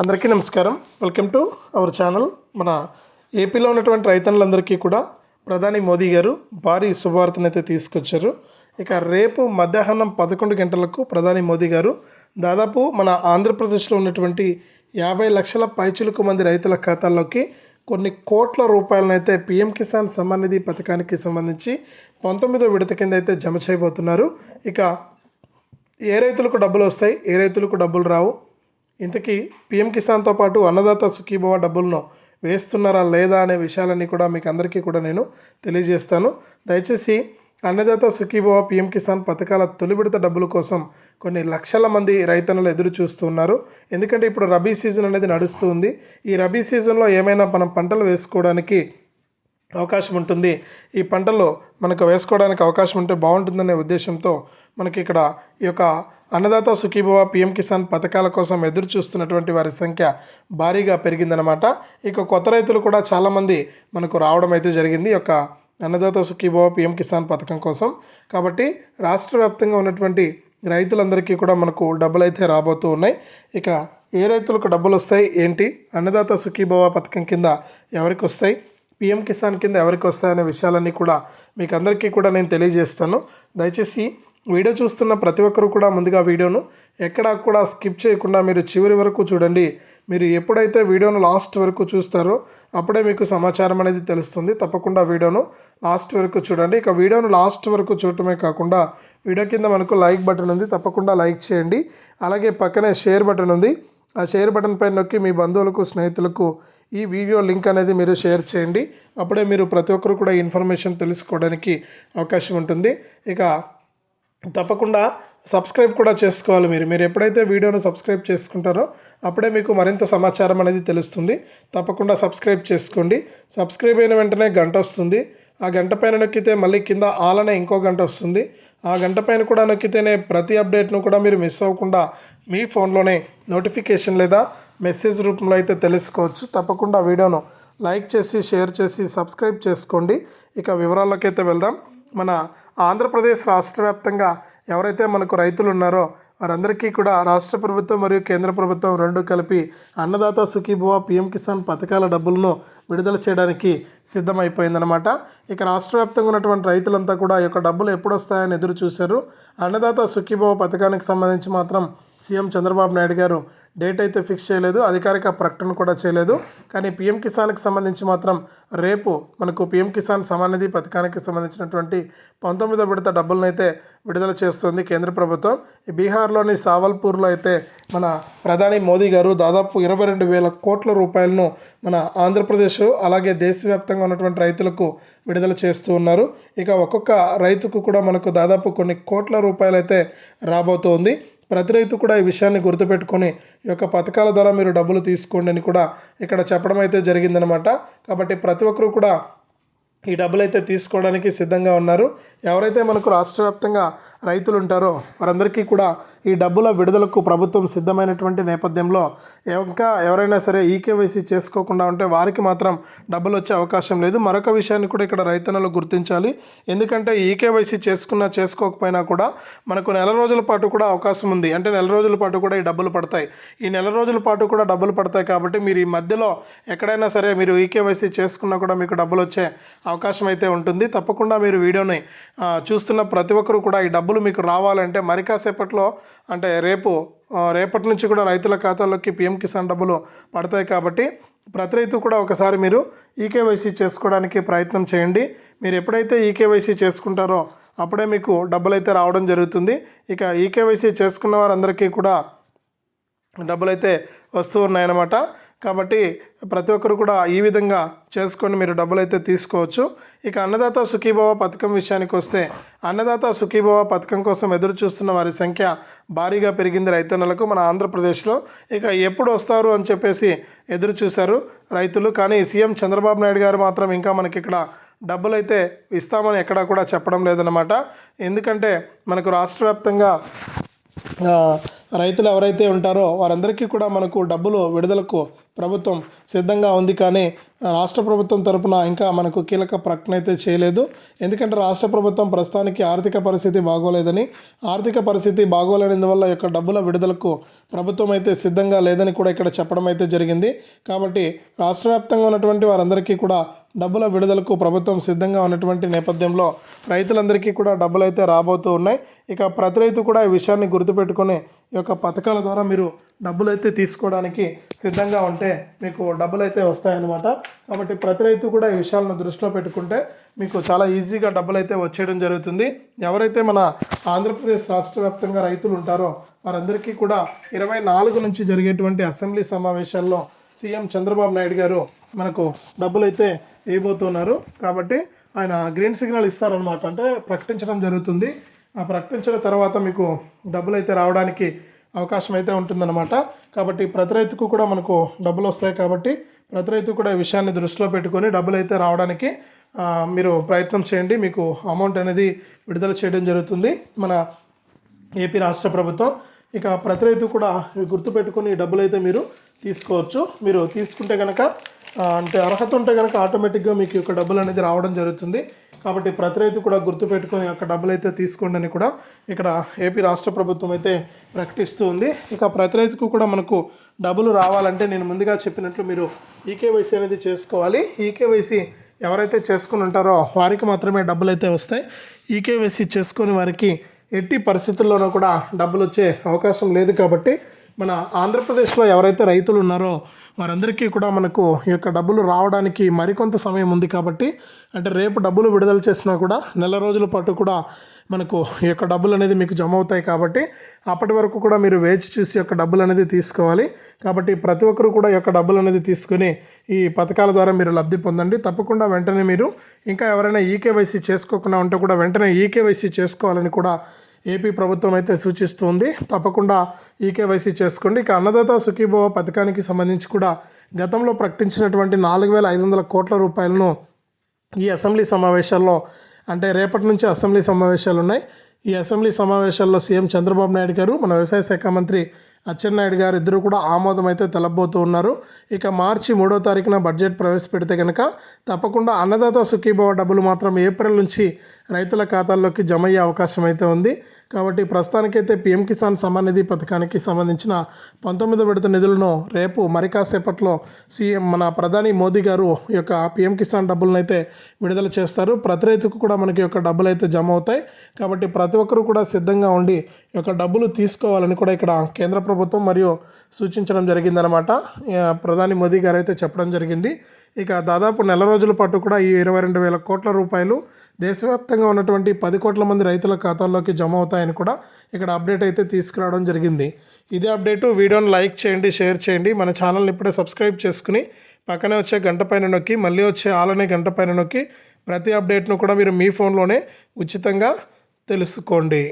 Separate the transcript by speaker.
Speaker 1: అందరికీ నమస్కారం. Welcome to our channel. మన ఏపీలో ఉన్నటువంటి రైతన్నులందరికీ కూడా ప్రధాని మోదీ గారు భారీ శుభవార్తను అయితే తీసుకొచ్చారు. ఇక రేపు మధ్యాహ్నం పదకొండు గంటలకు ప్రధాని మోదీ గారు దాదాపు మన ఆంధ్రప్రదేశ్లో ఉన్నటువంటి యాభై లక్షల పైచులకు మంది రైతుల ఖాతాల్లోకి కొన్ని కోట్ల రూపాయలనైతే పీఎం కిసాన్ సమ్మాన్ నిధి పథకానికి సంబంధించి పంతొమ్మిదో విడత కింద అయితే జమ చేయబోతున్నారు. ఇక ఏ రైతులకు డబ్బులు వస్తాయి? ఏ రైతులకు డబ్బులు రావు? ఇంతకీ పిఎం కిసాన్తో పాటు అన్నదాత సుఖీభవ డబ్బులను వేస్తున్నారా లేదా అనే విషయాలన్నీ కూడా మీకు అందరికీ కూడా నేను తెలియజేస్తాను. దయచేసి అన్నదాత సుఖీభవ పిఎం కిసాన్ పథకాల తొలి విడత డబ్బుల కోసం కొన్ని లక్షల మంది రైతన్నలు ఎదురు చూస్తున్నారు ఎందుకంటే ఇప్పుడు రబీ సీజన్ అనేది నడుస్తూ ఉంది. ఈ రబీ సీజన్లో ఏమైనా మనం పంటలు వేసుకోవడానికి అవకాశం ఉంటుంది. ఈ పంటలు మనకు వేసుకోవడానికి అవకాశం ఉంటే బాగుంటుందనే ఉద్దేశంతో మనకి ఇక్కడ ఈ యొక్క అన్నదాత సుఖీభవ పీఎం కిసాన్ పథకాల కోసం ఎదురు చూస్తున్నటువంటి వారి సంఖ్య భారీగా పెరిగిందనమాట ఇక కొత్త రైతులు కూడా చాలామంది మనకు రావడం అయితే జరిగింది. ఒక యొక్క అన్నదాత సుఖీభవ పీఎం కిసాన్ పథకం కోసం. కాబట్టి రాష్ట్ర వ్యాప్తంగా ఉన్నటువంటి రైతులందరికీ కూడా మనకు డబ్బులు అయితే రాబోతూ ఉన్నాయి. ఇక ఏ రైతులకు డబ్బులు వస్తాయి? ఏంటి? అన్నదాత సుఖీభవ పథకం కింద ఎవరికి వస్తాయి? పిఎం కిసాన్ కింద ఎవరికి వస్తాయనే విషయాలన్నీ కూడా మీకు అందరికీ కూడా నేను తెలియజేస్తాను. దయచేసి వీడియో చూస్తున్న ప్రతి ఒక్కరు కూడా ముందుగా వీడియోను ఎక్కడా కూడా స్కిప్ చేయకుండా మీరు చివరి వరకు చూడండి. మీరు ఎప్పుడైతే వీడియోను లాస్ట్ వరకు చూస్తారో అప్పుడే మీకు సమాచారం అనేది తెలుస్తుంది. తప్పకుండా వీడియోను లాస్ట్ వరకు చూడండి. ఇక వీడియోను లాస్ట్ వరకు చూడటమే కాకుండా వీడియో కింద మనకు లైక్ బటన్ ఉంది. తప్పకుండా లైక్ చేయండి. అలాగే పక్కనే షేర్ బటన్ ఉంది. ఆ షేర్ బటన్ పైన నొక్కి మీ బంధువులకు స్నేహితులకు ఈ వీడియో లింక్ అనేది మీరు షేర్ చేయండి. అప్పుడే మీరు ప్రతి ఒక్కరు కూడా ఇన్ఫర్మేషన్ తెలుసుకోవడానికి అవకాశం ఉంటుంది. ఇక తప్పకుండా సబ్స్క్రైబ్ కూడా చేసుకోవాలి మీరు. మీరు ఎప్పుడైతే వీడియోను సబ్స్క్రైబ్ చేసుకుంటారో అప్పుడే మీకు మరింత సమాచారం అనేది తెలుస్తుంది. తప్పకుండా సబ్స్క్రైబ్ చేసుకోండి. సబ్స్క్రైబ్ అయిన వెంటనే గంట వస్తుంది. ఆ గంట పైన నొక్కితే మళ్ళీ కింద ఆల్ అనే ఇంకో గంట వస్తుంది. ఆ గంట పైన కూడా నొక్కితేనే ప్రతి అప్డేట్ను కూడా మీరు మిస్ అవ్వకుండా మీ ఫోన్లోనే నోటిఫికేషన్ లేదా మెసేజ్ రూపంలో అయితే తెలుసుకోవచ్చు. తప్పకుండా వీడియోను లైక్ చేసి షేర్ చేసి సబ్స్క్రైబ్ చేసుకోండి. ఇక వివరాల్లోకి అయితే వెళ్దాం. మన ఆంధ్రప్రదేశ్ రాష్ట్ర వ్యాప్తంగా ఎవరైతే మనకు రైతులు ఉన్నారో వారందరికీ కూడా రాష్ట్ర ప్రభుత్వం మరియు కేంద్ర ప్రభుత్వం రెండు కలిపి అన్నదాత సుఖీభవ పిఎం కిసాన్ పథకాల డబ్బులను విడుదల చేయడానికి సిద్ధమైపోయిందనమాట ఇక రాష్ట్ర వ్యాప్తంగా ఉన్నటువంటి రైతులంతా కూడా ఈ యొక్క డబ్బులు ఎప్పుడు వస్తాయని ఎదురు చూశారు అన్నదాత సుఖీభవ పథకానికి సంబంధించి మాత్రం సీఎం చంద్రబాబు నాయుడు గారు డేట్ అయితే ఫిక్స్ చేయలేదు అధికారిక ప్రకటన కూడా చేయలేదు. కానీ పిఎం కిసాన్కి సంబంధించి మాత్రం రేపు మనకు పిఎం కిసాన్ సమానిధి పథకానికి సంబంధించినటువంటి పంతొమ్మిదో విడత డబ్బులను అయితే విడుదల చేస్తుంది కేంద్ర ప్రభుత్వం. బీహార్లోని సావల్పూర్లో అయితే మన ప్రధాని మోదీ గారు దాదాపు ఇరవై రెండు వేల కోట్ల రూపాయలను మన ఆంధ్రప్రదేశ్ అలాగే దేశవ్యాప్తంగా ఉన్నటువంటి రైతులకు విడుదల చేస్తూ ఉన్నారు. ఇక ఒక్కొక్క రైతుకు కూడా మనకు దాదాపు కొన్ని కోట్ల రూపాయలు అయితే రాబోతోంది. ప్రతి రైతు కూడా ఈ విషయాన్ని గుర్తుపెట్టుకొని ఈ యొక్క పథకాల ద్వారా మీరు డబ్బులు తీసుకోండి అని కూడా ఇక్కడ చెప్పడం అయితే జరిగిందనమాట. కాబట్టి ప్రతి ఒక్కరూ కూడా ఈ డబ్బులు అయితే తీసుకోవడానికి సిద్ధంగా ఉన్నారు. ఎవరైతే మనకు రాష్ట్ర వ్యాప్తంగా రైతులు ఉంటారో వారందరికీ కూడా ఈ డబ్బుల విడుదలకు ప్రభుత్వం సిద్ధమైనటువంటి నేపథ్యంలో ఇంకా ఎవరైనా సరే ఈకేవైసీ చేసుకోకుండా ఉంటే వారికి మాత్రం డబ్బులు వచ్చే అవకాశం లేదు. మరొక విషయాన్ని కూడా ఇక్కడ రైతన్నలు గుర్తించాలి. ఎందుకంటే ఈకేవైసీ చేసుకున్నా చేసుకోకపోయినా కూడా మనకు నెల రోజుల పాటు కూడా అవకాశం ఉంది. అంటే నెల రోజుల పాటు కూడా ఈ డబ్బులు పడతాయి. ఈ నెల రోజుల పాటు కూడా డబ్బులు పడతాయి కాబట్టి మీరు ఈ మధ్యలో ఎక్కడైనా సరే మీరు ఈకేవైసీ చేసుకున్నా కూడా మీకు డబ్బులు వచ్చే అవకాశం అయితే ఉంటుంది. తప్పకుండా మీరు వీడియోని చూస్తున్న ప్రతి ఒక్కరు కూడా ఈ డబ్బులు మీకు రావాలంటే మరి కాసేపట్లో అంటే రేపు రేపటి నుంచి కూడా రైతుల ఖాతాల్లోకి పిఎం కిసాన్ డబ్బులు పడతాయి కాబట్టి ప్రతి రైతు కూడా ఒకసారి మీరు ఈకేవైసీ చేసుకోవడానికి ప్రయత్నం చేయండి. మీరు ఎప్పుడైతే ఈకేవైసీ చేసుకుంటారో అప్పుడే మీకు డబ్బులు అయితే రావడం జరుగుతుంది. ఇక ఈకేవైసీ చేసుకున్న వారందరికీ కూడా డబ్బులు అయితే వస్తూ ఉన్నాయన్నమాట. కాబట్టి ప్రతి ఒక్కరు కూడా ఈ విధంగా చేసుకొని మీరు డబ్బులు అయితే తీసుకోవచ్చు. ఇక అన్నదాత సుఖీభవ పథకం విషయానికి వస్తే అన్నదాత సుఖీభవ పథకం కోసం ఎదురు చూస్తున్న వారి సంఖ్య భారీగా పెరిగింది రైతన్నలకు. మన ఆంధ్రప్రదేశ్లో ఇక ఎప్పుడు వస్తారు అని చెప్పేసి ఎదురు చూశారు రైతులు. కానీ సీఎం చంద్రబాబు నాయుడు గారు మాత్రం ఇంకా మనకి ఇక్కడ డబ్బులు అయితే ఇస్తామని ఎక్కడా కూడా చెప్పడం లేదన్నమాట. ఎందుకంటే మనకు రాష్ట్ర వ్యాప్తంగా రైతులు ఎవరైతే ఉంటారో వారందరికీ కూడా మనకు డబ్బులు విడుదలకు ప్రభుత్వం సిద్ధంగా ఉంది కానీ రాష్ట్ర ప్రభుత్వం తరపున ఇంకా మనకు కీలక ప్రకటన అయితే చేయలేదు. ఎందుకంటే రాష్ట్ర ప్రభుత్వం ప్రస్తుతానికి ఆర్థిక పరిస్థితి బాగోలేదని ఆర్థిక పరిస్థితి బాగోలేనందువల్ల యొక్క డబ్బుల విడుదలకు ప్రభుత్వం అయితే సిద్ధంగా లేదని కూడా ఇక్కడ చెప్పడం అయితే జరిగింది. కాబట్టి రాష్ట్ర వ్యాప్తంగా ఉన్నటువంటి వారందరికీ కూడా డబ్బుల విడుదలకు ప్రభుత్వం సిద్ధంగా ఉన్నటువంటి నేపథ్యంలో రైతులందరికీ కూడా డబ్బులు అయితే రాబోతూ ఉన్నాయి. ఇక ప్రతి రైతు కూడా ఈ విషయాన్ని గుర్తుపెట్టుకొని ఈ యొక్క పథకాల ద్వారా మీరు డబ్బులు అయితే తీసుకోవడానికి సిద్ధంగా ఉంటే మీకు డబ్బులు అయితే వస్తాయన్నమాట. కాబట్టి ప్రతి రైతు కూడా ఈ విషయాలను దృష్టిలో పెట్టుకుంటే మీకు చాలా ఈజీగా డబ్బులు అయితే వచ్చేయడం జరుగుతుంది. ఎవరైతే మన ఆంధ్రప్రదేశ్ రాష్ట్ర వ్యాప్తంగా రైతులు ఉంటారో వారందరికీ కూడా ఇరవై నాలుగు నుంచి జరిగేటువంటి అసెంబ్లీ సమావేశాల్లో సీఎం చంద్రబాబు నాయుడు గారు మనకు డబ్బులు అయితే వేయబోతున్నారు కాబట్టి ఆయన గ్రీన్ సిగ్నల్ ఇస్తారనమాట అంటే ప్రకటించడం జరుగుతుంది. ఆ ప్రకటించిన తర్వాత మీకు డబ్బులు అయితే రావడానికి అవకాశం అయితే ఉంటుందన్నమాట. కాబట్టి ప్రతి రైతుకు కూడా మనకు డబ్బులు వస్తాయి కాబట్టి ప్రతి రైతు కూడా ఈ విషయాన్ని దృష్టిలో పెట్టుకొని డబ్బులు అయితే రావడానికి మీరు ప్రయత్నం చేయండి. మీకు అమౌంట్ అనేది విడుదల చేయడం జరుగుతుంది మన ఏపీ రాష్ట్ర ప్రభుత్వం. ఇక ప్రతి రైతు కూడా గుర్తుపెట్టుకొని డబ్బులు అయితే మీరు తీసుకోవచ్చు. మీరు తీసుకుంటే కనుక అంటే అర్హత ఉంటే కనుక ఆటోమేటిక్గా మీకు యొక్క డబ్బులు అనేది రావడం జరుగుతుంది. కాబట్టి ప్రతి రైతు కూడా గుర్తుపెట్టుకొని ఈ యొక్క డబ్బులు అయితే తీసుకోండి అని కూడా ఇక్కడ ఏపీ రాష్ట్ర ప్రభుత్వం అయితే ప్రకటిస్తూ ఉంది. ఇక ప్రతి రైతుకు కూడా మనకు డబ్బులు రావాలంటే నేను ముందుగా చెప్పినట్లు మీరు ఈకేవైసీ అనేది చేసుకోవాలి. ఈకేవైసీ ఎవరైతే చేసుకుని ఉంటారో వారికి మాత్రమే డబ్బులు అయితే వస్తాయి. ఈకేవైసీ చేసుకొని వారికి ఎట్టి పరిస్థితుల్లోనూ కూడా డబ్బులు వచ్చే అవకాశం లేదు కాబట్టి మన ఆంధ్రప్రదేశ్లో ఎవరైతే రైతులు ఉన్నారో వారందరికీ కూడా మనకు ఈ యొక్క డబ్బులు రావడానికి మరికొంత సమయం ఉంది కాబట్టి అంటే రేపు డబ్బులు విడుదల చేసినా కూడా నెల రోజుల పాటు కూడా మనకు ఈ యొక్క డబ్బులు అనేది మీకు జమ అవుతాయి కాబట్టి అప్పటి వరకు కూడా మీరు వేచి చూసి యొక్క డబ్బులు అనేది తీసుకోవాలి. కాబట్టి ప్రతి ఒక్కరు కూడా ఈ యొక్క డబ్బులు అనేది తీసుకుని ఈ పథకాల ద్వారా మీరు లబ్ధి పొందండి. తప్పకుండా వెంటనే మీరు ఇంకా ఎవరైనా ఈకేవైసీ చేసుకోకుండా ఉంటే కూడా వెంటనే ఈకేవైసీ చేసుకోవాలని కూడా ఏపీ ప్రభుత్వం అయితే సూచిస్తుంది. తప్పకుండా ఈకేవైసీ చేసుకోండి. ఇక అన్నదాత సుఖీభవ పథకానికి సంబంధించి కూడా గతంలో ప్రకటించినటువంటి నాలుగు వేల ఐదు వందల కోట్ల రూపాయలను ఈ అసెంబ్లీ సమావేశాల్లో అంటే రేపటి నుంచి అసెంబ్లీ సమావేశాలు ఉన్నాయి ఈ అసెంబ్లీ సమావేశాల్లో సీఎం చంద్రబాబు నాయుడు గారు మన వ్యవసాయ శాఖ మంత్రి అచ్చెన్నాయుడు గారు ఇద్దరు కూడా ఆమోదం అయితే తెలబోతూ ఉన్నారు. ఇక మార్చి మూడో తారీఖున బడ్జెట్ ప్రవేశపెడితే కనుక తప్పకుండా అన్నదాత సుఖీభవ డబ్బులు మాత్రం ఏప్రిల్ నుంచి రైతుల ఖాతాల్లోకి జమ అయ్యే అవకాశం అయితే ఉంది. కాబట్టి ప్రస్తుతానికైతే పీఎం కిసాన్ సమ్మాన్ నిధి పథకానికి సంబంధించిన పంతొమ్మిదో విడత నిధులను రేపు మరి కాసేపట్లో సీఎం మన ప్రధాని మోదీ గారు యొక్క పీఎం కిసాన్ డబ్బులను అయితే విడుదల చేస్తారు. ప్రతి రైతుకు కూడా మనకి యొక్క డబ్బులు అయితే జమ అవుతాయి. కాబట్టి ప్రతి ఒక్కరూ కూడా సిద్ధంగా ఉండి యొక్క డబ్బులు తీసుకోవాలని కూడా ఇక్కడ కేంద్ర ప్రభుత్వం మరియు సూచించడం జరిగిందనమాట ప్రధాని మోదీ గారు అయితే చెప్పడం జరిగింది. ఇక దాదాపు నెల రోజుల పాటు కూడా ఈ ఇరవై రెండు వేల కోట్ల రూపాయలు దేశవ్యాప్తంగా ఉన్నటువంటి పది కోట్ల మంది రైతుల ఖాతాల్లోకి జమ అవుతాయని కూడా ఇక్కడ అప్డేట్ అయితే తీసుకురావడం జరిగింది. ఇదే అప్డేటు వీడియోని లైక్ చేయండి షేర్ చేయండి. మన ఛానల్ని ఇప్పుడే సబ్స్క్రైబ్ చేసుకుని పక్కనే వచ్చే గంట పైన నొక్కి మళ్ళీ వచ్చే ఆలనే గంట పైన నొక్కి ప్రతి అప్డేట్ను కూడా మీరు మీ ఫోన్లోనే ఉచితంగా తెలుసుకోండి.